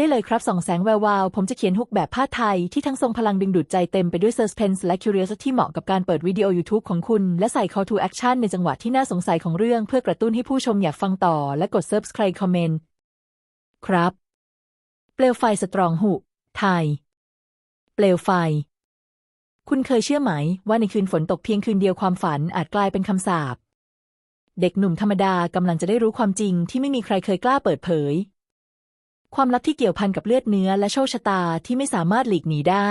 ได้เลยครับส่องแสงแวววาว ผมจะเขียนฮุกแบบผ้าไทย ที่ทั้งทรงพลังดึงดูดใจเต็มไปด้วย suspense และ curiosity ที่เหมาะกับการเปิดวิดีโอ YouTube ของคุณ และใส่ call to action ในจังหวะที่น่าสงสัยของเรื่อง เพื่อกระตุ้นให้ผู้ชมอยากฟังต่อ และกด subscribe comment ครับ เปลวไฟสตรองหุกไทย เปลวไฟ คุณเคยเชื่อไหม ว่าในคืนฝนตกเพียงคืนเดียวความฝันอาจกลายเป็นคำสาปเด็กหนุ่มธรรมดากำลังจะได้รู้ความจริงที่ไม่มีใครเคยกล้าเปิดเผย ความลับที่เกี่ยวพันกับเลือดเนื้อและโชคชะตาที่ไม่สามารถหลีกหนีได้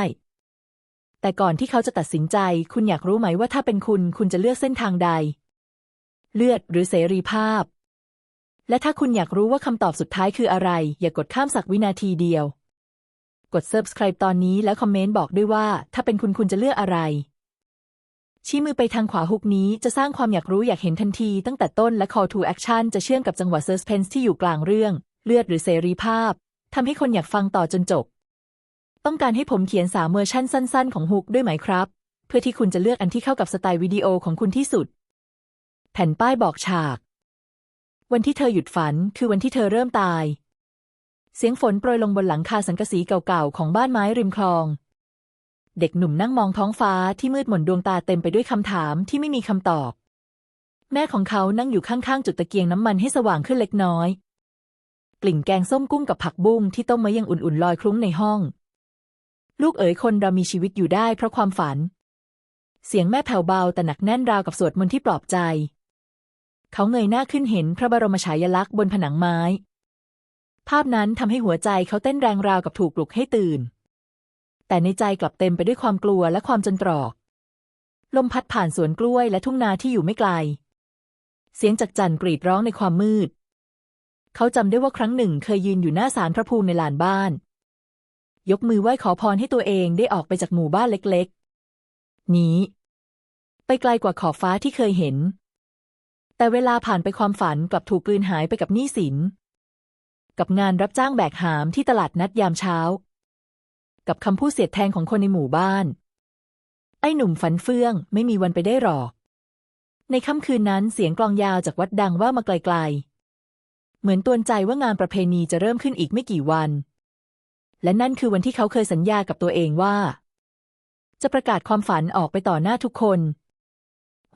แต่ก่อนที่เขาจะตัดสินใจ คุณอยากรู้ไหมว่าถ้าเป็นคุณ คุณจะเลือกเส้นทางใด เลือดหรือเสรีภาพ และถ้าคุณอยากรู้ว่าคำตอบสุดท้ายคืออะไร อย่ากกดข้ามสักวินาทีเดียว กด subscribe ตอนนี้แล้วคอมเมนต์บอกด้วยว่า ถ้าเป็นคุณคุณจะเลือกอะไร ชี้มือไปทางขวาฮุกนี้จะสร้างความอยากรู้อยากเห็นทันที ตั้งแต่ต้นและ call to action จะเชื่อมกับจังหวะ suspense ที่อยู่กลางเรื่อง เลือดหรือเสรีภาพทำให้คนอยากฟังต่อจนจบ ต้องการให้ผมเขียนสามเวอร์ชั่นสั้น ๆ ของฮุกด้วยไหมครับ เพื่อที่คุณจะเลือกอันที่เข้ากับสไตล์วิดีโอของคุณที่สุด แผ่นป้ายบอกฉาก วันที่เธอหยุดฝันคือวันที่เธอเริ่มตาย เสียงฝนโปรยลงบนหลังคาสังกะสีเก่าๆของบ้านไม้ริมคลอง เด็กหนุ่มนั่งมองท้องฟ้าที่มืดมนดวงตาเต็มไปด้วยคำถามที่ไม่มีคำตอบ แม่ของเขานั่งอยู่ข้างๆจุดตะเกียงน้ำมันให้สว่างขึ้นเล็กน้อย กลิ่นแกงส้มกุ้งกับผักบุ้งที่ต้มมายังอุ่นๆลอยคลุ้งในห้อง ลูกเอ๋ยคนเรามีชีวิตอยู่ได้เพราะความฝัน เสียงแม่แผ่วเบาแต่หนักแน่นราวกับสวดมนต์ที่ปลอบใจ เขาเงยหน้าขึ้นเห็นพระบรมฉายาลักษณ์บนผนังไม้ ภาพนั้นทำให้หัวใจเขาเต้นแรงราวกับถูกปลุกให้ตื่น แต่ในใจกลับเต็มไปด้วยความกลัวและความจนตรอก ลมพัดผ่านสวนกล้วยและทุ่งนาที่อยู่ไม่ไกล เสียงจักจั่นกรีดร้องในความมืด เขาจำได้ว่าครั้งหนึ่งเคยยืนอยู่หน้าศาลพระภูมิในลานบ้าน ยกมือไหว้ขอพรให้ตัวเองได้ออกไปจากหมู่บ้านเล็กๆ นี้ ไปไกลกว่าขอบฟ้าที่เคยเห็น แต่เวลาผ่านไปความฝันกลับถูกกลืนหายไปกับหนี้สิน กับงานรับจ้างแบกหามที่ตลาดนัดยามเช้า กับคำพูดเสียดแทงของคนในหมู่บ้าน ไอ้หนุ่มฝันเฟื่องไม่มีวันไปได้หรอก ในค่ำคืนนั้นเสียงกลองยาวจากวัดดังว่ามาไกลๆ เหมือนตวนใจว่างานประเพณีจะเริ่มขึ้นอีกไม่กี่วัน และนั่นคือวันที่เขาเคยสัญญากับตัวเองว่า จะประกาศความฝันออกไปต่อหน้าทุกคน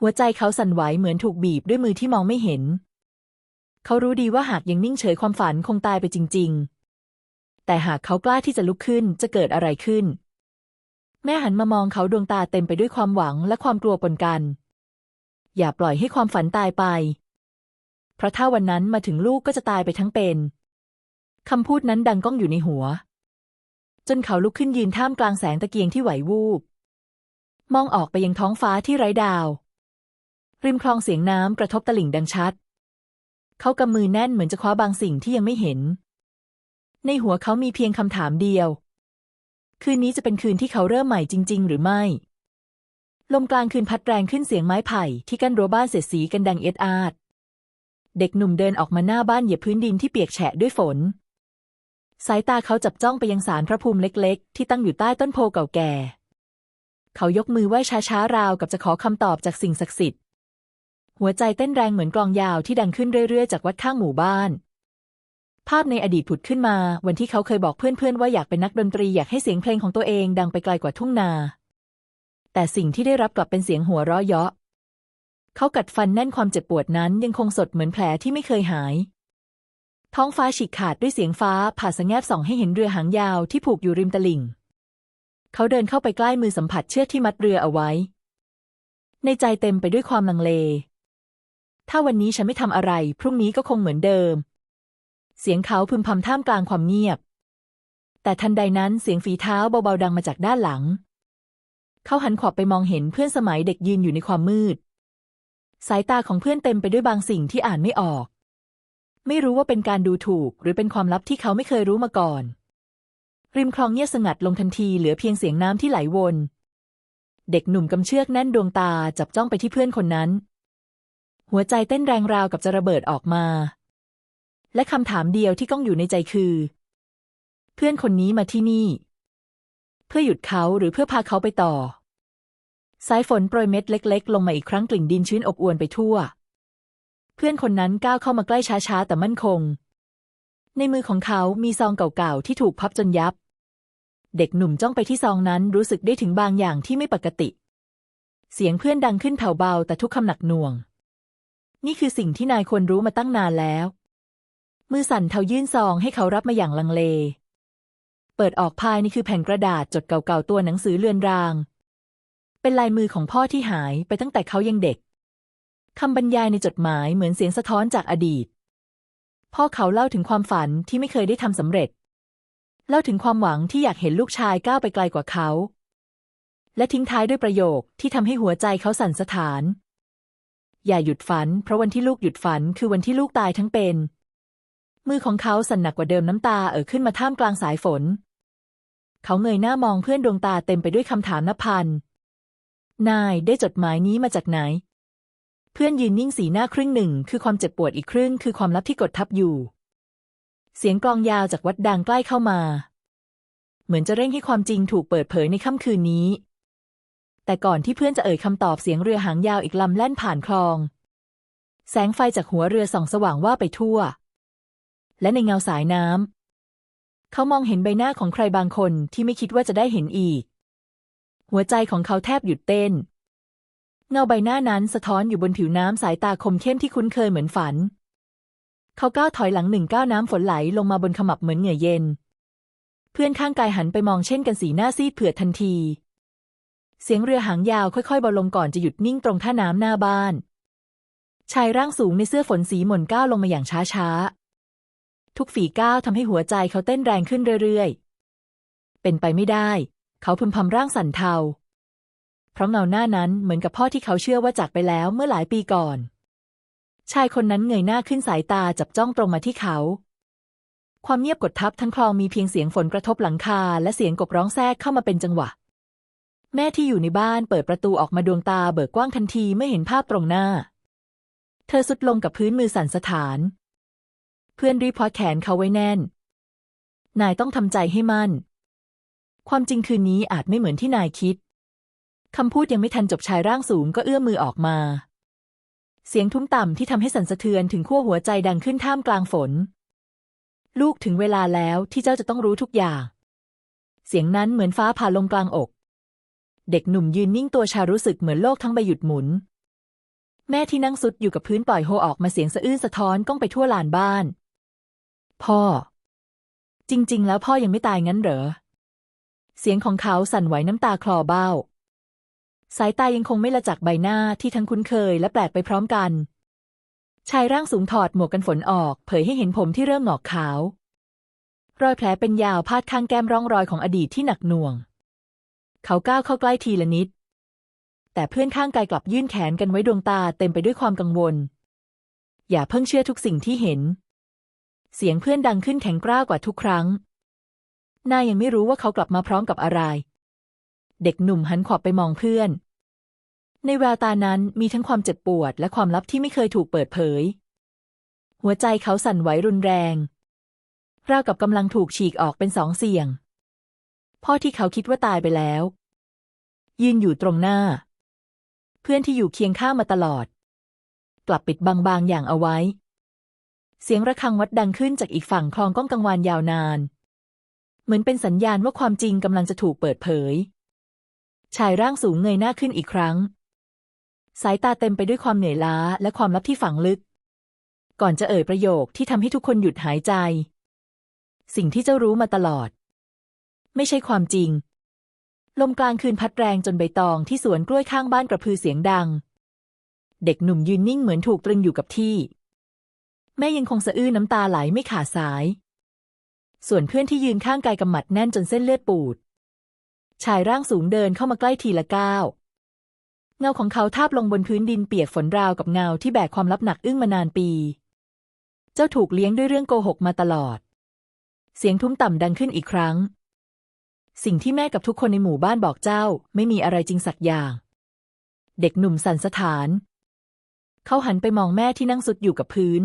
หัวใจเขาสั่นไหวเหมือนถูกบีบด้วยมือที่มองไม่เห็น เขารู้ดีว่าหากยังนิ่งเฉยความฝันคงตายไปจริง ๆ แต่หากเขากล้าที่จะลุกขึ้นจะเกิดอะไรขึ้น แม่หันมามองเขาดวงตาเต็มไปด้วยความหวังและความกลัวปนกัน อย่าปล่อยให้ความฝันตายไป ราะถ้าวันนั้นมาถึงลูกก็จะตายไปทั้งเป็นคำพูดนั้นดังก้องอยู่ในหัว จนเขาลุกขึ้นยืนท่ามกลางแสงตะเกียงที่ไหววูบ มองออกไปยังท้องฟ้าที่ไร้ดาว ริมคลองเสียงน้ำกระทบตลิ่งดังชัด เขากำมือแน่นเหมือนจะคว้าบางสิ่งที่ยังไม่เห็น ในหัวเขามีเพียงคำถามเดียว คืนนี้จะเป็นคืนที่เขาเริ่มใหม่จริง ๆ หรือไม่ ลมกลางคืนพัดแรงขึ้นเสียงไม้ไผ่ที่กั้นรั้วบ้านเสียดสีกันดังเอ็ดอาด เด็กหนุ่มเดินออกมาหน้าบ้านเหยียบพื้นดินที่เปียกแฉะด้วยฝน สายตาเขาจับจ้องไปยังศาลพระภูมิเล็กๆ ที่ตั้งอยู่ใต้ต้นโพเก่าแก่ เขายกมือไหว้ช้าๆ ราวกับจะขอคำตอบจากสิ่งศักดิ์สิทธิ์ หัวใจเต้นแรงเหมือนกลองยาวที่ดังขึ้นเรื่อยๆ จากวัดข้างหมู่บ้าน ภาพในอดีตผุดขึ้นมาวันที่เขาเคยบอกเพื่อนๆ ว่าอยากเป็นนักดนตรีอยากให้เสียงเพลงของตัวเองดังไปไกลกว่าทุ่งนา แต่สิ่งที่ได้รับกลับเป็นเสียงหัวเราะเยาะ เขากัดฟันแน่นความเจ็บปวดนั้นยังคงสดเหมือนแผลที่ไม่เคยหาย ท้องฟ้าฉีกขาดด้วยเสียงฟ้าผ่าสะแงบส่องให้เห็นเรือหางยาวที่ผูกอยู่ริมตลิ่ง เขาเดินเข้าไปใกล้มือสัมผัสเชือกที่มัดเรือเอาไว้ ในใจเต็มไปด้วยความลังเล ถ้าวันนี้ฉันไม่ทำอะไร พรุ่งนี้ก็คงเหมือนเดิม เสียงเขาพึมพำท่ามกลางความเงียบ แต่ทันใดนั้นเสียงฝีเท้าเบาๆดังมาจากด้านหลัง เขาหันขวับไปมองเห็นเพื่อนสมัยเด็กยืนอยู่ในความมืด สายตาของเพื่อนเต็มไปด้วยบางสิ่งที่อ่านไม่ออก ไม่รู้ว่าเป็นการดูถูกหรือเป็นความลับที่เขาไม่เคยรู้มาก่อน ริมคลองเงียบสงัดลงทันทีเหลือเพียงเสียงน้ำที่ไหลวน เด็กหนุ่มกำเชือกแน่นดวงตาจับจ้องไปที่เพื่อนคนนั้น หัวใจเต้นแรงราวกับจะระเบิดออกมา และคำถามเดียวที่ก้องอยู่ในใจคือ เพื่อนคนนี้มาที่นี่ เพื่อหยุดเขาหรือเพื่อพาเขาไปต่อ สายฝนโปรยเม็ดเล็ก ๆ ลงมาอีกครั้งกลิ่นดินชื้นอบอวนไปทั่ว เพื่อนคนนั้นก้าวเข้ามาใกล้ช้าๆแต่มั่นคง ในมือของเขามีซองเก่าๆที่ถูกพับจนยับ เด็กหนุ่มจ้องไปที่ซองนั้นรู้สึกได้ถึงบางอย่างที่ไม่ปกติ เสียงเพื่อนดังขึ้นแผ่วเบาแต่ทุกคำหนักหน่วง นี่คือสิ่งที่นายควรรู้มาตั้งนานแล้ว มือสั่นเทายื่นซองให้เขารับมาอย่างลังเล เปิดออกภายในคือแผ่นกระดาษจดเก่าๆตัวหนังสือเลือนราง เป็นลายมือของพ่อที่หายไปตั้งแต่เขายังเด็กคำบรรยายในจดหมายเหมือนเสียงสะท้อนจากอดีต พ่อเขาเล่าถึงความฝันที่ไม่เคยได้ทำสำเร็จ เล่าถึงความหวังที่อยากเห็นลูกชายก้าวไปไกลกว่าเขา และทิ้งท้ายด้วยประโยคที่ทำให้หัวใจเขาสั่นสะท้าน อย่าหยุดฝัน เพราะวันที่ลูกหยุดฝันคือวันที่ลูกตายทั้งเป็น มือของเขาสั่นหนักกว่าเดิมน้ำตาเอ่อขึ้นมาท่ามกลางสายฝน เขาเงยหน้ามองเพื่อนดวงตาเต็มไปด้วยคำถามนับพัน นายได้จดหมายนี้มาจากไหน เพื่อนยืนนิ่งสีหน้าครึ่งหนึ่ง คือความเจ็บปวดอีกครึ่ง คือความลับที่กดทับอยู่ เสียงกลองยาวจากวัดดังใกล้เข้ามา เหมือนจะเร่งให้ความจริงถูกเปิดเผยในค่ำคืนนี้ แต่ก่อนที่เพื่อนจะเอ่ยคำตอบเสียงเรือหางยาวอีกลำแล่นผ่านคลอง แสงไฟจากหัวเรือส่องสว่างว่าไปทั่ว และในเงาสายน้ำเขามองเห็นใบหน้าของใครบางคนที่ไม่คิดว่าจะได้เห็นอีก หัวใจของเขาแทบหยุดเต้น เงาใบหน้านั้นสะท้อนอยู่บนผิวน้ำสายตาคมเข้มที่คุ้นเคยเหมือนฝัน เขาก้าวถอยหลังหนึ่งก้าวน้ำฝนไหลลงมาบนขมับเหมือนเหงื่อเย็น เพื่อนข้างกายหันไปมองเช่นกันสีหน้าซีดเผือดทันที เสียงเรือหางยาวค่อยๆเบาลงก่อนจะหยุดนิ่งตรงท่าน้ำหน้าบ้าน ชายร่างสูงในเสื้อฝนสีหม่นก้าวลงมาอย่างช้าๆทุกฝีก้าวทำให้หัวใจเขาเต้นแรงขึ้นเรื่อยๆ เป็นไปไม่ได้ เขาพึมพำร่างสั่นเทา เพราะเงาหน้านั้นเหมือนกับพ่อที่เขาเชื่อว่าจากไปแล้วเมื่อหลายปีก่อน ชายคนนั้นเงยหน้าขึ้นสายตาจับจ้องตรงมาที่เขา ความเงียบกดทับทั้งคลองมีเพียงเสียงฝนกระทบหลังคา และเสียงกบร้องแทรกเข้ามาเป็นจังหวะ แม่ที่อยู่ในบ้านเปิดประตูออกมาดวงตาเบิกกว้างทันทีเมื่อเห็นภาพตรงหน้า เธอสุดลงกับพื้นมือสั่นสะท้าน เพื่อนรีพอแขนเขาไว้แน่น นายต้องทำใจให้มั่น ความจริงคืนนี้อาจไม่เหมือนที่นายคิด คำพูดยังไม่ทันจบชายร่างสูงก็เอื้อมมือออกมา เสียงทุ้มต่ำที่ทำให้สั่นสะเทือนถึงขั้วหัวใจดังขึ้นท่ามกลางฝน ลูกถึงเวลาแล้วที่เจ้าจะต้องรู้ทุกอย่าง เสียงนั้นเหมือนฟ้าผ่าลงกลางอก เด็กหนุ่มยืนนิ่งตัวชารู้สึกเหมือนโลกทั้งใบหยุดหมุน แม่ที่นั่งสุดอยู่กับพื้นปล่อยโฮออกมาเสียงสะอื้นสะท้อนก้องไปทั่วลานบ้าน พ่อ จริง ๆ แล้วพ่อยังไม่ตายงั้นเหรอ เสียงของเขาสั่นไหวน้ำตาคลอเบ้า สายตายังคงไม่ละจากใบหน้าที่ทั้งคุ้นเคยและแปลกไปพร้อมกัน ชายร่างสูงถอดหมวกกันฝนออก เผยให้เห็นผมที่เริ่มหงอกขาว รอยแผลเป็นยาวพาดข้างแก้มร่องรอยของอดีตที่หนักหน่วง เขาก้าวเข้าใกล้ทีละนิด แต่เพื่อนข้างกายกลับยื่นแขนกันไว้ดวงตาเต็มไปด้วยความกังวล อย่าเพิ่งเชื่อทุกสิ่งที่เห็น เสียงเพื่อนดังขึ้นแข็งกร้าวกว่าทุกครั้ง นายยังไม่รู้ว่าเขากลับมาพร้อมกับอะไร เด็กหนุ่มหันขวับไปมองเพื่อน ในแววตานั้นมีทั้งความเจ็บปวดและความลับที่ไม่เคยถูกเปิดเผย หัวใจเขาสั่นไหวรุนแรง ราวกับกำลังถูกฉีกออกเป็นสองเสี่ยง พ่อที่เขาคิดว่าตายไปแล้ว ยืนอยู่ตรงหน้า เพื่อนที่อยู่เคียงข้างมาตลอด กลับปิดบังบางอย่างเอาไว้ เสียงระฆังวัดดังขึ้นจากอีกฝั่งคลองก้องกังวานยาวนาน เหมือนเป็นสัญญาณว่าความจริงกำลังจะถูกเปิดเผย ชายร่างสูงเงยหน้าขึ้นอีกครั้ง สายตาเต็มไปด้วยความเหนื่อยล้าและความลับที่ฝังลึก ก่อนจะเอ่ยประโยคที่ทำให้ทุกคนหยุดหายใจ สิ่งที่เจ้ารู้มาตลอด ไม่ใช่ความจริง ลมกลางคืนพัดแรงจนใบตองที่สวนกล้วยข้างบ้านกระพือเสียงดัง เด็กหนุ่มยืนนิ่งเหมือนถูกตรึงอยู่กับที่ แม่ยังคงสะอื้นน้ำตาไหลไม่ขาดสาย ส่วนเพื่อนที่ยืนข้างกายกำหมัดแน่นจนเส้นเลือดปูด ชายร่างสูงเดินเข้ามาใกล้ทีละก้าว เงาของเขาทาบลงบนพื้นดินเปียกฝนราวกับเงาที่แบกความลับหนักอึ้งมานานปี เจ้าถูกเลี้ยงด้วยเรื่องโกหกมาตลอด เสียงทุ้มต่ำดังขึ้นอีกครั้ง สิ่งที่แม่กับทุกคนในหมู่บ้านบอกเจ้า ไม่มีอะไรจริงสักอย่าง เด็กหนุ่มสันสะท้าน เขาหันไปมองแม่ที่นั่งสุดอยู่กับพื้น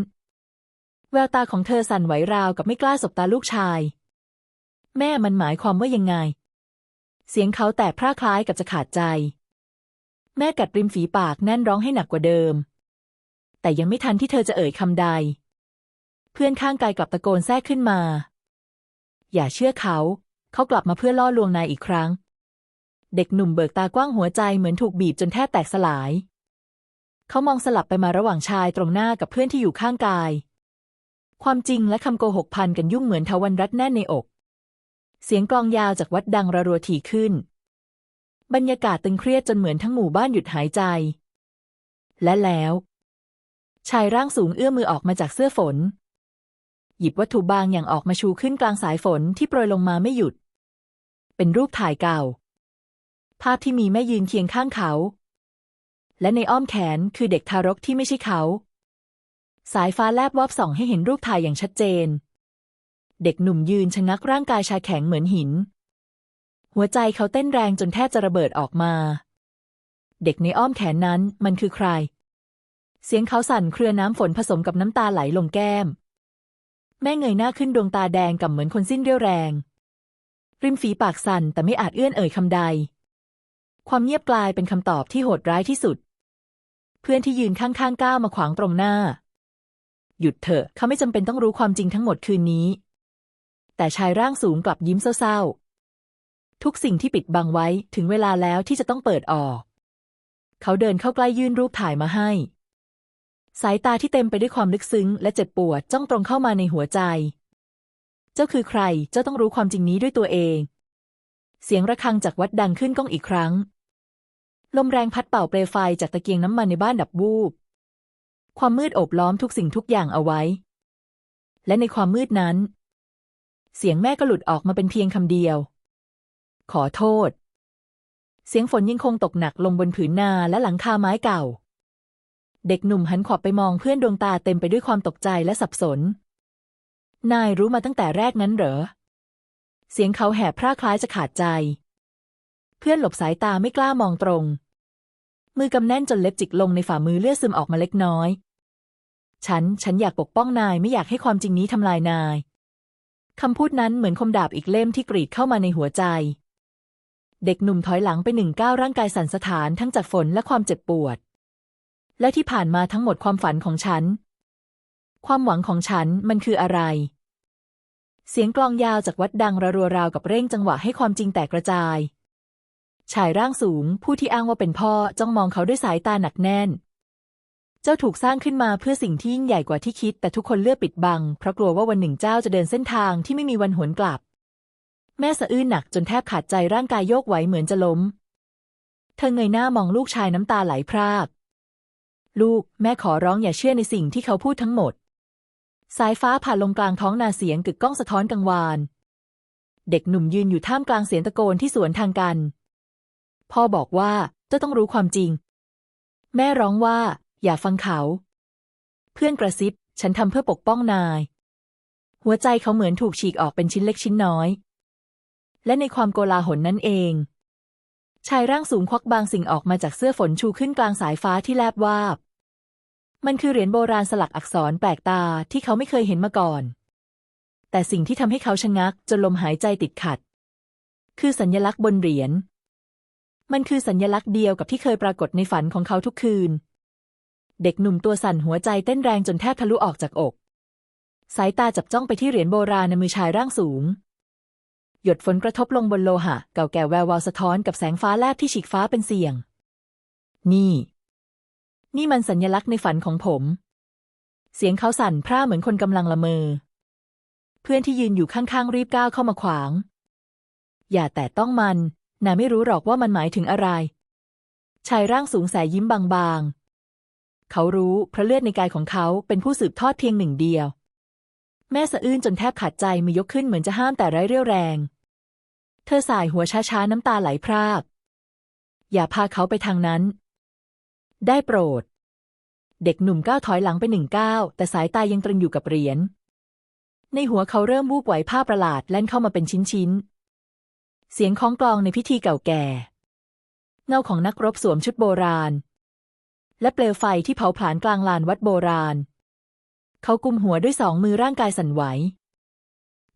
แววตาของเธอสั่นไหวราวกับไม่กล้าสบตาลูกชาย แม่มันหมายความว่ายังไง เสียงเขาแตกพร่าคล้ายกับจะขาดใจ แม่กัดริมฝีปากแน่นร้องให้หนักกว่าเดิม แต่ยังไม่ทันที่เธอจะเอ่ยคำใด เพื่อนข้างกายกลับตะโกนแทรกขึ้นมา อย่าเชื่อเขา เขากลับมาเพื่อล่อลวงนายอีกครั้ง เด็กหนุ่มเบิกตากว้างหัวใจเหมือนถูกบีบจนแทบแตกสลาย เขามองสลับไปมาระหว่างชายตรงหน้ากับเพื่อนที่อยู่ข้างกาย ความจริงและคำโกหกพันกันยุ่งเหมือนทวันรัดแน่นในอก เสียงกลองยาวจากวัดดังระรัวถี่ขึ้น บรรยากาศตึงเครียดจนเหมือนทั้งหมู่บ้านหยุดหายใจ และแล้ว ชายร่างสูงเอื้อมมือออกมาจากเสื้อฝน หยิบวัตถุบางอย่างออกมาชูขึ้นกลางสายฝนที่โปรยลงมาไม่หยุด เป็นรูปถ่ายเก่า ภาพที่มีแม่ยืนเคียงข้างเขา และในอ้อมแขนคือเด็กทารกที่ไม่ใช่เขา สายฟ้าแลบวับส่องให้เห็นรูปถ่ายอย่างชัดเจน เด็กหนุ่มยืนชะงักร่างกายชาแข็งเหมือนหิน หัวใจเขาเต้นแรงจนแทบจะระเบิดออกมา เด็กในอ้อมแขนนั้นมันคือใคร เสียงเขาสั่นเครือน้ำฝนผสมกับน้ำตาไหลลงแก้ม แม่เงยหน้าขึ้นดวงตาแดงกับเหมือนคนสิ้นเรี่ยวแรง ริมฝีปากสั่นแต่ไม่อาจเอื้อนเอ่ยคำใด ความเงียบกลายเป็นคำตอบที่โหดร้ายที่สุด เพื่อนที่ยืนข้างๆก้าวมาขวางตรงหน้า หยุดเถอะ เขาไม่จำเป็นต้องรู้ความจริงทั้งหมดคืนนี้ แต่ชายร่างสูงกลับยิ้มเศร้าๆ ทุกสิ่งที่ปิดบังไว้ถึงเวลาแล้วที่จะต้องเปิดออก เขาเดินเข้าใกล้ยื่นรูปถ่ายมาให้ สายตาที่เต็มไปด้วยความลึกซึ้ง และเจ็บปวดจ้องตรงเข้ามาในหัวใจ เจ้าคือใคร เจ้าต้องรู้ความจริงนี้ด้วยตัวเอง เสียงระฆังจากวัดดังขึ้นก้องอีกครั้ง ลมแรงพัดเป่าเปลวไฟจากตะเกียงน้ำมันในบ้านดับวูบ ความมืดโอบล้อมทุกสิ่งทุกอย่างเอาไว้ และในความมืดนั้น เสียงแม่ก็หลุดออกมาเป็นเพียงคำเดียว ขอโทษ เสียงฝนยังคงตกหนักลงบนผืนนาและหลังคาไม้เก่า เด็กหนุ่มหันขวับไปมองเพื่อนดวงตาเต็มไปด้วยความตกใจและสับสน นายรู้มาตั้งแต่แรกนั้นเหรอ เสียงเขาแหบพร่าคล้ายจะขาดใจ เพื่อนหลบสายตาไม่กล้ามองตรงมือกำแน่นจนเล็บจิกลงในฝ่ามือเลือดซึมออกมาเล็กน้อย ฉัน ฉันอยากปกป้องนายไม่อยากให้ความจริงนี้ทำลายนาย คำพูดนั้นเหมือนคมดาบอีกเล่มที่กรีดเข้ามาในหัวใจ เด็กหนุ่มถอยหลังไปหนึ่งก้าวร่างกายสั่นสะท้านทั้งจากฝนและความเจ็บปวด และที่ผ่านมาทั้งหมดความฝันของฉัน ความหวังของฉันมันคืออะไร เสียงกลองยาวจากวัดดังระรัวราวกับเร่งจังหวะให้ความจริงแตกกระจายชายร่างสูง ผู้ที่อ้างว่าเป็นพ่อจ้องมองเขาด้วยสายตาหนักแน่น เจ้าถูกสร้างขึ้นมาเพื่อสิ่งที่ยิ่งใหญ่กว่าที่คิด แต่ทุกคนเลือกปิดบัง เพราะกลัวว่าวันหนึ่งเจ้าจะเดินเส้นทางที่ไม่มีวันหวนกลับ แม่สะอื้นหนักจนแทบขาดใจร่างกายโยกไหวเหมือนจะล้ม เธอเงยหน้ามองลูกชายน้ำตาไหลพราก ลูกแม่ขอร้องอย่าเชื่อในสิ่งที่เขาพูดทั้งหมด สายฟ้าผ่านลงกลางท้องนาเสียงกึกก้องสะท้อนกังวาน เด็กหนุ่มยืนอยู่ท่ามกลางเสียงตะโกนที่สวนทางกัน พ่อบอกว่าเจ้าต้องรู้ความจริง แม่ร้องว่า อย่าฟังเขา เพื่อนกระซิบ ฉันทำเพื่อปกป้องนาย หัวใจเขาเหมือนถูกฉีกออกเป็นชิ้นเล็กชิ้นน้อย และในความโกลาหลนั่นเอง ชายร่างสูงควักบางสิ่งออกมาจากเสื้อฝนชูขึ้นกลางสายฟ้าที่แลบวาบ มันคือเหรียญโบราณสลักอักษรแปลกตาที่เขาไม่เคยเห็นมาก่อน แต่สิ่งที่ทำให้เขาชะงักจนลมหายใจติดขัด คือสัญญลักษณ์บนเหรียญมันคือสัญญลักษณ์เดียวกับที่เคยปรากฏในฝันของเขาทุกคืน เด็กหนุ่มตัวสั่นหัวใจเต้นแรงจนแทบทะลุออกจากอก สายตาจับจ้องไปที่เหรียญโบราณในมือชายร่างสูง หยดฝนกระทบลงบนโลหะ เก่าแก่แวววาวสะท้อนกับแสงฟ้าแลบที่ฉีกฟ้าเป็นเสียง นี่ นี่มันสัญญลักษณ์ในฝันของผม เสียงเขาสั่นพร่าเหมือนคนกำลังละเมอ เพื่อนที่ยืนอยู่ข้างๆรีบก้าวเข้ามาขวาง อย่าแต่ต้องมันนายไม่รู้หรอกว่ามันหมายถึงอะไร ชายร่างสูงแสยิ้มบางๆ เขารู้พระเลือดในกายของเขาเป็นผู้สืบทอดเพียงหนึ่งเดียว แม่สะอื้นจนแทบขาดใจมือยกขึ้นเหมือนจะห้ามแต่ไร้เรี่ยวแรง เธอสายหัวช้าๆน้ำตาไหลพราก อย่าพาเขาไปทางนั้น ได้โปรด เด็กหนุ่มก้าวถอยหลังไปหนึ่งก้าวแต่สายตายังตรึงอยู่กับเหรียญในหัวเขาเริ่มวูบไหวภาพประหลาดแล่นเข้ามาเป็นชิ้นๆ เสียงคล้องกลองในพิธีเก่าแก่ เงาของนักรบสวมชุดโบราณ และเปลวไฟที่เผาผลาญกลางลานวัดโบราณ เขากุมหัวด้วยสองมือร่างกายสั่นไหว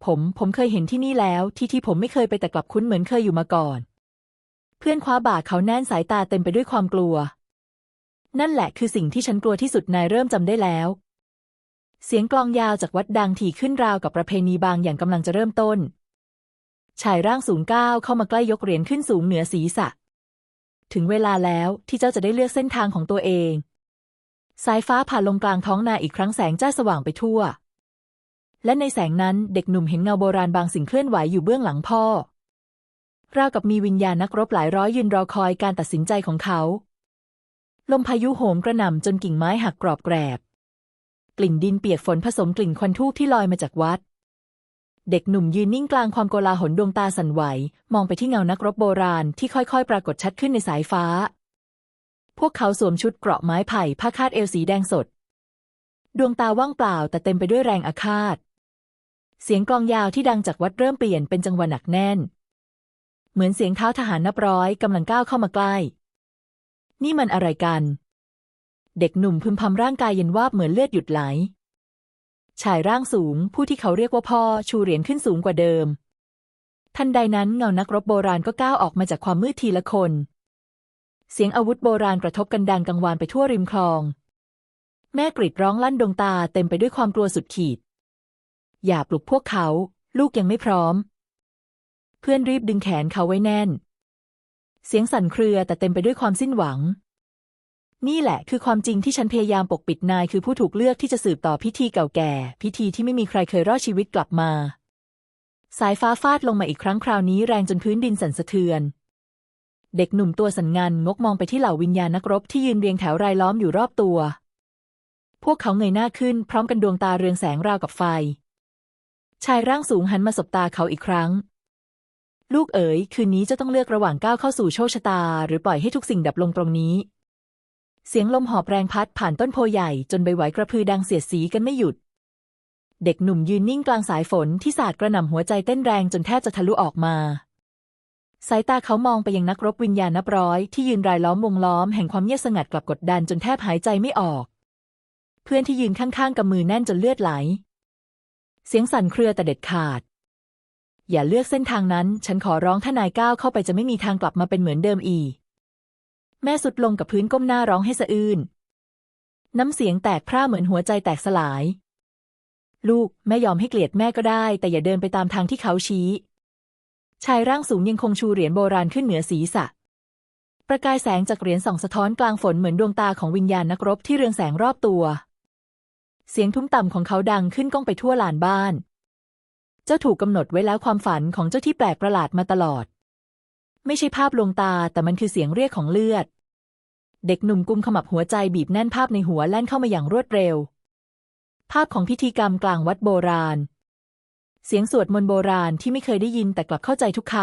ผม ผมเคยเห็นที่นี่แล้ว ที่ที่ผมไม่เคยไปแต่กลับคุ้นเหมือนเคยอยู่มาก่อน เพื่อนคว้าบ่าเขาแน่นสายตาเต็มไปด้วยความกลัว นั่นแหละคือสิ่งที่ฉันกลัวที่สุดนายเริ่มจำได้แล้ว เสียงกลองยาวจากวัดดังถี่ขึ้นราวกับประเพณีบางอย่างกำลังจะเริ่มต้นชายร่างสูงก้าวเข้ามาใกล้ยกเหรียญขึ้นสูงเหนือศีรษะ ถึงเวลาแล้วที่เจ้าจะได้เลือกเส้นทางของตัวเอง สายฟ้าผ่านลงกลางท้องนาอีกครั้งแสงจ้าสว่างไปทั่ว และในแสงนั้นเด็กหนุ่มเห็นเงาโบราณบางสิ่งเคลื่อนไหวอยู่เบื้องหลังพ่อ ราวกับมีวิญญาณนักรบหลายร้อยยืนรอคอยการตัดสินใจของเขา ลมพายุโหมกระหน่ำจนกิ่งไม้หักกรอบแกรบ กลิ่นดินเปียกฝนผสมกลิ่นควันทูบที่ลอยมาจากวัด เด็กหนุ่มยืนนิ่งกลางความโกลาหลดวงตาสั่นไหว มองไปที่เงานักรบโบราณที่ค่อยๆ ปรากฏชัดขึ้นในสายฟ้า พวกเขาสวมชุดเกราะไม้ไผ่ผ้าคาดเอวสีแดงสด ดวงตาว่างเปล่าแต่เต็มไปด้วยแรงอาฆาต เสียงกลองยาวที่ดังจากวัดเริ่มเปลี่ยนเป็นจังหวะหนักแน่น เหมือนเสียงเท้าทหารนับร้อยกำลังก้าวเข้ามาใกล้ นี่มันอะไรกัน เด็กหนุ่มพึมพำร่างกายเย็นวาบเหมือนเลือดหยุดไหล ชายร่างสูง ผู้ที่เขาเรียกว่าพ่อชูเหรียญขึ้นสูงกว่าเดิม ทันใดนั้นเงานักรบโบราณก็ก้าวออกมาจากความมืดทีละคน เสียงอาวุธโบราณกระทบกันดังกังวานไปทั่วริมคลอง แม่กรีดร้องลั่นดวงตาเต็มไปด้วยความกลัวสุดขีด อย่าปลุกพวกเขา ลูกยังไม่พร้อม เพื่อนรีบดึงแขนเขาไว้แน่น เสียงสั่นเครือแต่เต็มไปด้วยความสิ้นหวัง นี่แหละคือความจริงที่ฉันพยายามปกปิดนายคือผู้ถูกเลือกที่จะสืบต่อพิธีเก่าแก่ พิธีที่ไม่มีใครเคยรอดชีวิตกลับมา สายฟ้าฟาดลงมาอีกครั้งคราวนี้แรงจนพื้นดินสั่นสะเทือน เด็กหนุ่มตัวสันงันงกมองไปที่เหล่าวิญญาณนักรบที่ยืนเรียงแถวรายล้อมอยู่รอบตัว พวกเขาเงยหน้าขึ้นพร้อมกันดวงตาเรืองแสงราวกับไฟ ชายร่างสูงหันมาสบตาเขาอีกครั้ง ลูกเอ๋ยคืนนี้จะต้องเลือกระหว่างก้าวเข้าสู่โชคชะตา หรือปล่อยให้ทุกสิ่งดับลงตรงนี้ เสียงลมหอบแรงพัดผ่านต้นโพใหญ่จนใบไหวกระพือดังเสียดสีกันไม่หยุด เด็กหนุ่มยืนนิ่งกลางสายฝนที่สาดกระหน่ำหัวใจเต้นแรงจนแทบจะทะลุออกมา สายตาเขามองไปยังนักรบวิญญาณนับร้อยที่ยืนรายล้อมวงล้อมแห่งความเงียบสงัดกลับกดดันจนแทบหายใจไม่ออก เพื่อนที่ยืนข้างๆกับมือแน่นจนเลือดไหล เสียงสั่นเครือแต่เด็ดขาด อย่าเลือกเส้นทางนั้น ฉันขอร้องถ้านายก้าวเข้าไปจะไม่มีทางกลับมาเป็นเหมือนเดิมอีก แม่สุดลงกับพื้นก้มหน้าร้องให้สะอื้น น้ำเสียงแตกพร่าเหมือนหัวใจแตกสลาย ลูกแม่ยอมให้เกลียดแม่ก็ได้ แต่อย่าเดินไปตามทางที่เขาชี้ ชายร่างสูงยังคงชูเหรียญโบราณขึ้นเหนือศีรษะ ประกายแสงจากเหรียญส่องสะท้อนกลางฝนเหมือนดวงตาของวิญญาณนักรบที่เรืองแสงรอบตัว เสียงทุ้มต่ำของเขาดังขึ้นก้องไปทั่วลานบ้าน เจ้าถูกกำหนดไว้แล้วความฝันของเจ้าที่แปลกประหลาดมาตลอด ไม่ใช่ภาพลวงตาแต่มันคือเสียงเรียกของเลือด เด็กหนุ่มกุมขมับหัวใจบีบแน่นภาพในหัวแล่นเข้ามาอย่างรวดเร็ว ภาพของพิธีกรรมกลางวัดโบราณ เสียงสวดมนต์โบราณที่ไม่เคยได้ยินแต่กลับเข้าใจทุกค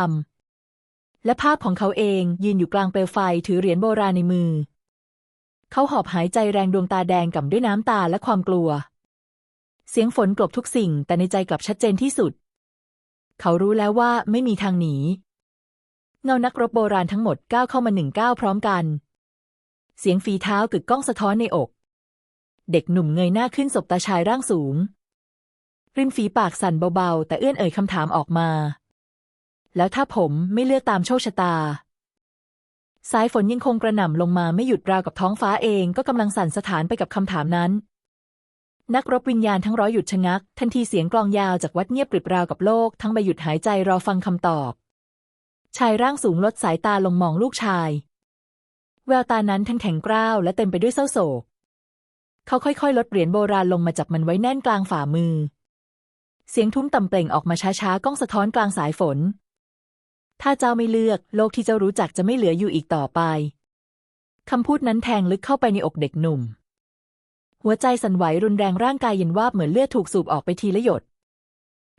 ำและภาพของเขาเองยืนอยู่กลางเปลวไฟถือเหรียญโบราณในมือ เขาหอบหายใจแรงดวงตาแดงก่ำด้วยน้ำตาและความกลัว เสียงฝนกลบทุกสิ่งแต่ในใจกลับชัดเจนที่สุด เขารู้แล้วว่าไม่มีทางหนี เงานักรบโบราณทั้งหมดก้าวเข้ามาหนึ่งก้าวพร้อมกัน เสียงฝีเท้ากึกก้องสะท้อนในอก เด็กหนุ่มเงยหน้าขึ้นสบตาชายร่างสูง ริมฝีปากสั่นเบาๆ แต่เอื้อนเอ่ยคำถามออกมา แล้วถ้าผมไม่เลือกตามโชคชะตา สายฝนยังคงกระหน่ำลงมาไม่หยุดราวกับท้องฟ้าเองก็กำลังสั่นสะท้านไปกับคำถามนั้นนักรบวิญญาณทั้งร้อยหยุดชะงัก ทันทีเสียงกลองยาวจากวัดเงียบกริบราวกับโลก ทั้งใบหยุดหายใจรอฟังคำตอบ ชายร่างสูงลดสายตาลงมองลูกชาย แววตานั้นทั้งแข็งกร้าวและเต็มไปด้วยเศร้าโศก เขาค่อยๆ ลดเหรียญโบราณลงมาจับมันไว้แน่นกลางฝ่ามือ เสียงทุ้มต่ำเปล่งออกมาช้าๆ ก้องสะท้อนกลางสายฝน ถ้าเจ้าไม่เลือก โลกที่เจ้ารู้จักจะไม่เหลืออยู่อีกต่อไปคำพูดนั้นแทงลึกเข้าไปในอกเด็กหนุ่ม หัวใจสั่นไหวรุนแรงร่างกายเย็นวาบเหมือนเลือดถูกสูบออกไปทีละหยด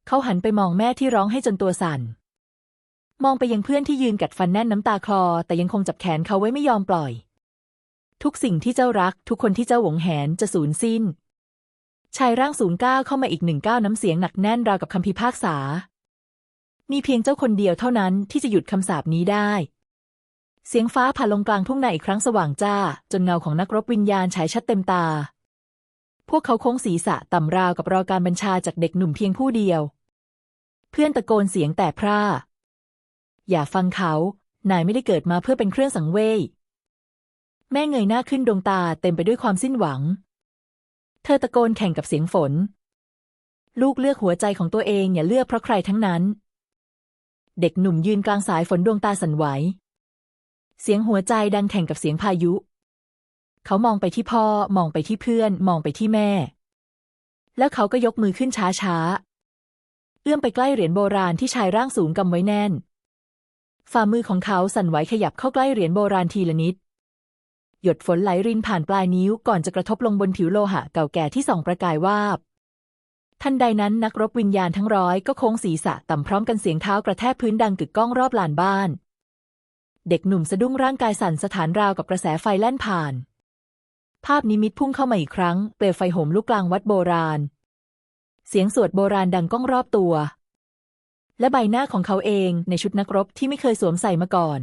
เขาหันไปมองแม่ที่ร้องให้จนตัวสั่น มองไปยังเพื่อนที่ยืนกัดฟันแน่นน้ำตาคลอ แต่ยังคงจับแขนเขาไว้ไม่ยอมปล่อย ทุกสิ่งที่เจ้ารัก ทุกคนที่เจ้าหวงแหนจะสูญสิ้น ชายร่างสูงก้าวเข้ามาอีกหนึ่งก้าวน้ำเสียงหนักแน่นราวกับคำพิพากษา มีเพียงเจ้าคนเดียวเท่านั้นที่จะหยุดคำสาปนี้ได้ เสียงฟ้าผ่าลงกลางทุ่งนาอีกครั้งสว่างจ้า จนเงาของนักรบวิญญาณฉายชัดเต็มตา พวกเขาโค้งศีรษะต่ำราวกับรอการบัญชาจากเด็กหนุ่มเพียงผู้เดียว เพื่อนตะโกนเสียงแตกพร่า อย่าฟังเขา นายไม่ได้เกิดมาเพื่อเป็นเครื่องสังเวย แม่เงยหน้าขึ้นดวงตาเต็มไปด้วยความสิ้นหวัง เธอตะโกนแข่งกับเสียงฝน ลูกเลือกหัวใจของตัวเองอย่าเลือกเพราะใครทั้งนั้น เด็กหนุ่มยืนกลางสายฝนดวงตาสั่นไหว เสียงหัวใจดังแข่งกับเสียงพายุ เขามองไปที่พ่อ มองไปที่เพื่อน มองไปที่แม่ แล้วเขาก็ยกมือขึ้นช้าๆ เอื้อมไปใกล้เหรียญโบราณที่ชายร่างสูงกำไว้แน่น ฝ่ามือของเขาสั่นไหวขยับเข้าใกล้เหรียญโบราณทีละนิด หยดฝนไหลรินผ่านปลายนิ้วก่อนจะกระทบลงบนผิวโลหะเก่าแก่ที่ส่องประกายวาบ ทันใดนั้นนักรบวิญญาณทั้งร้อยก็โค้งศีรษะต่ำพร้อมกันเสียงเท้ากระแทกพื้นดังกึกก้องรอบลานบ้าน เด็กหนุ่มสะดุ้งร่างกายสั่นสถานราวกับกระแสไฟแล่นผ่าน ภาพนิมิตพุ่งเข้ามาอีกครั้ง เปลวไฟโหมลุกกลางวัดโบราณ เสียงสวดโบราณดังก้องรอบตัว และใบหน้าของเขาเองในชุดนักรบที่ไม่เคยสวมใส่มาก่อน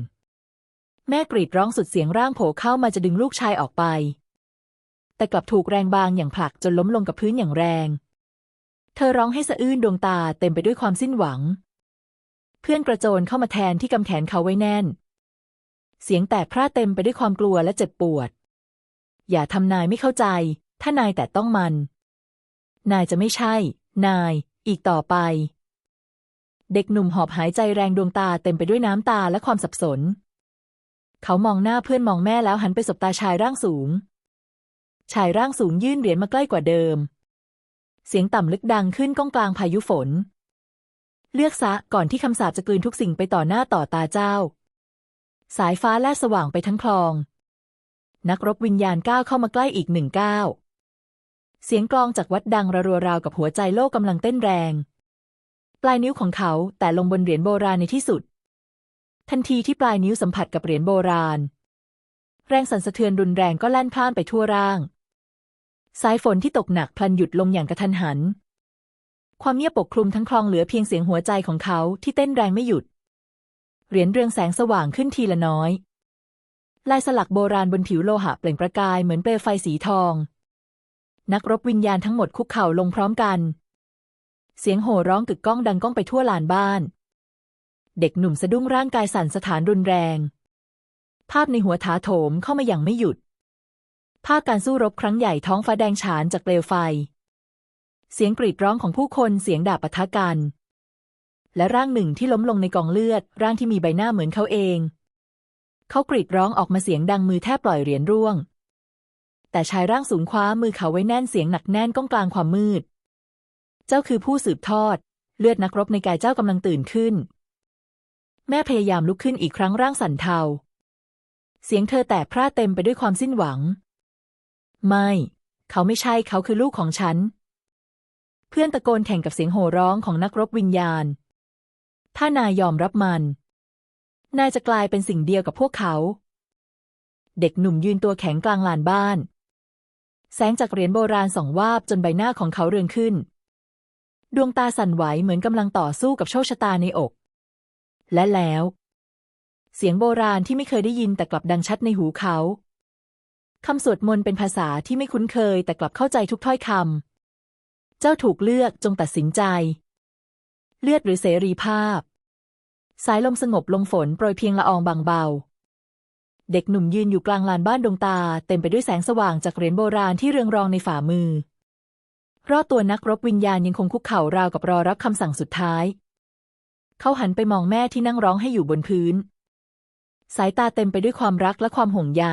แม่กรีดร้องสุดเสียงร่างโผล่เข้ามาจะดึงลูกชายออกไป แต่กลับถูกแรงบางอย่างผลักจนล้มลงกับพื้นอย่างแรง เธอร้องให้สะอื้นดวงตาเต็มไปด้วยความสิ้นหวัง เพื่อนกระโจนเข้ามาแทนที่กำแขนเขาไว้แน่น เสียงแตกพร่าเต็มไปด้วยความกลัวและเจ็บปวด อย่าทำนายไม่เข้าใจ ถ้านายแต่ต้องมัน นายจะไม่ใช่ นาย อีกต่อไป เด็กหนุ่มหอบหายใจแรงดวงตาเต็มไปด้วยน้ำตาและความสับสน เขามองหน้าเพื่อนมองแม่แล้วหันไปสบตาชายร่างสูง ชายร่างสูงยื่นเหรียญมาใกล้กว่าเดิม เสียงต่ำลึกดังขึ้นก้องกลางพายุฝน เลือกซะก่อนที่คำสาปจะกลืนทุกสิ่งไปต่อหน้าต่อตาเจ้า สายฟ้าแลบสว่างไปทั้งคลอง นักรบวิญญาณก้าวเข้ามาใกล้อีกหนึ่งก้าวเสียงกลองจากวัดดังระรัวราวกับหัวใจโลกกำลังเต้นแรง ลายนิ้วของเขาแต่ลงบนเหรียญโบราณในที่สุด ทันทีที่ปลายนิ้วสัมผัสกับเหรียญโบราณ แรงสั่นสะเทือนรุนแรงก็แล่นพล่านไปทั่วร่าง สายฝนที่ตกหนักพลันหยุดลงอย่างกระทันหัน ความเงียบปกคลุมทั้งคลองเหลือเพียงเสียงหัวใจของเขาที่เต้นแรงไม่หยุด เหรียญเรืองแสงสว่างขึ้นทีละน้อย ลายสลักโบราณบนผิวโลหะเปล่งประกายเหมือนเปลวไฟสีทอง นักรบวิญญาณทั้งหมดคุกเข่าลงพร้อมกัน เสียงโห่ร้องกึกก้องดังก้องไปทั่วลานบ้าน เด็กหนุ่มสะดุ้งร่างกายสั่นสถานรุนแรง ภาพในหัวถาโถมเข้ามาอย่างไม่หยุด ภาพการสู้รบครั้งใหญ่ท้องฟ้าแดงฉานจากเปลวไฟ เสียงกรีดร้องของผู้คนเสียงดาบปะทะกัน และร่างหนึ่งที่ล้มลงในกองเลือด ร่างที่มีใบหน้าเหมือนเขาเอง เขากรีดร้องออกมาเสียงดังมือแทบปล่อยเหรียญร่วงแต่ชายร่างสูงคว้ามือเขาไว้แน่นเสียงหนักแน่นก้องกลางความมืด เจ้าคือผู้สืบทอด เลือดนักรบในกายเจ้ากำลังตื่นขึ้น แม่พยายามลุกขึ้นอีกครั้งร่างสั่นเทา เสียงเธอแตกพร่าเต็มไปด้วยความสิ้นหวัง ไม่ เขาไม่ใช่เขาคือลูกของฉัน เพื่อนตะโกนแข่งกับเสียงโห่ร้องของนักรบวิญญาณ ถ้านายยอมรับมัน นายจะกลายเป็นสิ่งเดียวกับพวกเขา เด็กหนุ่มยืนตัวแข็งกลางลานบ้าน แสงจากเหรียญโบราณส่องวาบจนใบหน้าของเขาเรืองขึ้น ดวงตาสั่นไหวเหมือนกำลังต่อสู้กับโชคชะตาในอก และแล้ว เสียงโบราณที่ไม่เคยได้ยินแต่กลับดังชัดในหูเขาคำสวดมนต์เป็นภาษาที่ไม่คุ้นเคยแต่กลับเข้าใจทุกถ้อยคำ เจ้าถูกเลือกจงตัดสินใจ เลือดหรือเสรีภาพ สายลมสงบลงฝนโปรยเพียงละอองบางเบา เด็กหนุ่มยืนอยู่กลางลานบ้านดวงตา เต็มไปด้วยแสงสว่างจากเหรียญโบราณที่เรืองรองในฝ่ามือ รอดตัวนักรบวิญญาณยังคงคุกเข่าราวกับรอรับคำสั่งสุดท้าย เขาหันไปมองแม่ที่นั่งร้องให้อยู่บนพื้น สายตาเต็มไปด้วยความรักและความห่วงใย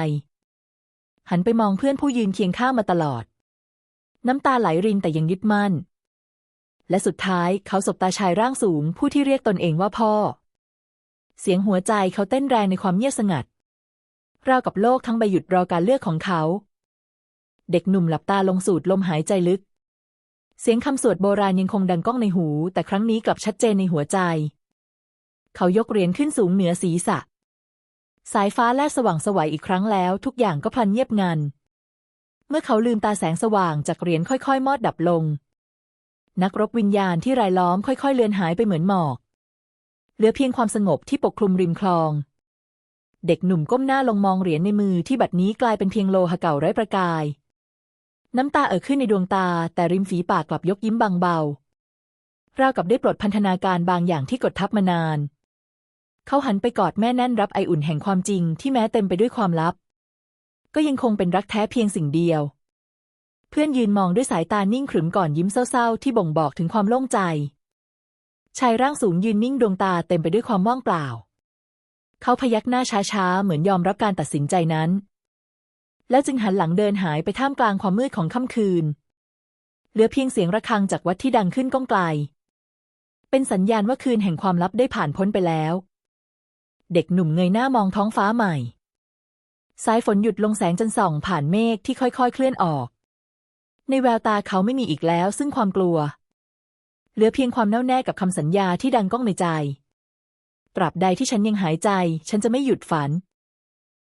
หันไปมองเพื่อนผู้ยืนเคียงข้างมาตลอด น้ำตาไหลรินแต่ยังยึดมั่น และสุดท้ายเขาสบตาชายร่างสูง ผู้ที่เรียกตนเองว่าพ่อ เสียงหัวใจเขาเต้นแรงในความเงียบสงัดราวกับโลกทั้งใบหยุดรอการเลือกของเขา เด็กหนุ่มหลับตาลงสูดลมหายใจลึก เสียงคำสวดโบราณยังคงดังก้องในหู แต่ครั้งนี้กลับชัดเจนในหัวใจ เขายกเหรียญขึ้นสูงเหนือศีรษะ สายฟ้าแลบสว่างสวัยอีกครั้งแล้ว ทุกอย่างก็พลันเงียบงัน เมื่อเขาลืมตาแสงสว่างจากเหรียญค่อยๆ มอดดับลง นักรบวิญญาณที่รายล้อมค่อยๆ เลือนหายไปเหมือนหมอก เหลือเพียงความสงบที่ปกคลุมริมคลอง เด็กหนุ่มก้มหน้าลงมองเหรียญในมือที่บัดนี้กลายเป็นเพียงโลหะเก่าไร้ประกาย น้ำตาเอ่อขึ้นในดวงตา แต่ริมฝีปากกลับยกยิ้มบางเบา ราวกับได้ปลดพันธนาการบางอย่างที่กดทับมานาน เขาหันไปกอดแม่แน่นรับไออุ่นแห่งความจริงที่แม้เต็มไปด้วยความลับ ก็ยังคงเป็นรักแท้เพียงสิ่งเดียว เพื่อนยืนมองด้วยสายตานิ่งขรึมก่อนยิ้มเศร้าๆ ที่บ่งบอกถึงความโล่งใจ ชายร่างสูงยืนนิ่งดวงตาเต็มไปด้วยความว่างเปล่า เขาพยักหน้าช้าๆ เหมือนยอมรับการตัดสินใจนั้น แล้วจึงหันหลังเดินหายไปท่ามกลางความมืดของค่ำคืน เหลือเพียงเสียงระฆังจากวัดที่ดังขึ้นก้องไกล เป็นสัญญาณว่าคืนแห่งความลับได้ผ่านพ้นไปแล้ว เด็กหนุ่มเงยหน้ามองท้องฟ้าใหม่ สายฝนหยุดลงแสงจันส่องผ่านเมฆที่ค่อยๆ เคลื่อนออก ในแววตาเขาไม่มีอีกแล้ว ซึ่งความกลัว เหลือเพียงความแน่วแน่กับคำสัญญาที่ดังก้องในใจ ตราบใดที่ฉันยังหายใจ ฉันจะไม่หยุดฝัน